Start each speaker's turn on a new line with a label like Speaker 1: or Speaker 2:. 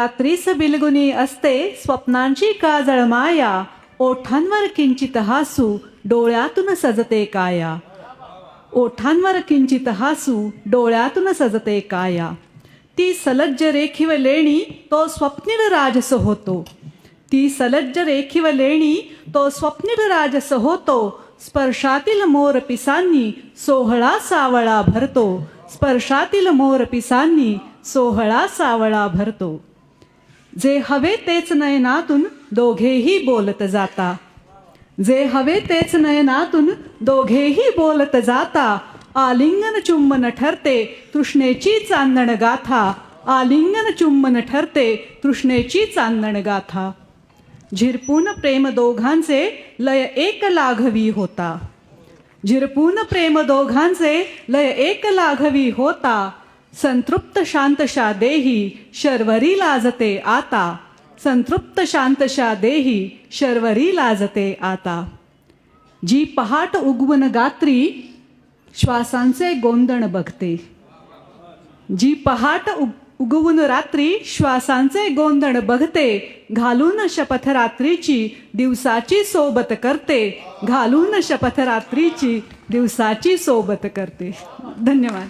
Speaker 1: रात्रीस बिलगुनी असते स्वप्नांची काजळ माया. ओठांवर किंचित हासू डोळ्यातून सजते काया. ओठांवर किंचित हासू डोळ्यातून सजते काया. ती सलज्ज रेखीव लेणी तो स्वप्निल राजस होतो. ती सलज्ज रेखीव लेणी तो स्वप्निल राजस होतो. स्पर्शातील मोर पिसांनी सोहळा सावळा भरतो. स्पर्शातील मोर पिसांनी सोहळा सावळा भरतो. जे हवे तेच नयनातून दोघेही बोलत जाता. जे हवे तेच नयनातून दोघेही बोलत जाता. आलिंगन चुंबन ठरते तृष्णेची चांदण गाथा. आलिंगन चुंबन ठरते तृष्णेची चांदण गाथा. झिरपून प्रेम दोघांचे लय एक लाघवी होता. झिरपून प्रेम दोघांचे लय एक लाघवी होता. संतृप्त शांतशा देही शर्वरी लाजते आता. संतृप्त शांतशा देही शर्वरी लाजते आता. जी पहाट उगवून गात्री श्वासांचे गोंदण बघते. जी पहाट उग उगवून रात्री श्वासांचे गोंदण बघते. घालून शपथ रात्रीची दिवसाची सोबत करते. घालून शपथ रात्रीची दिवसाची सोबत करते. धन्यवाद.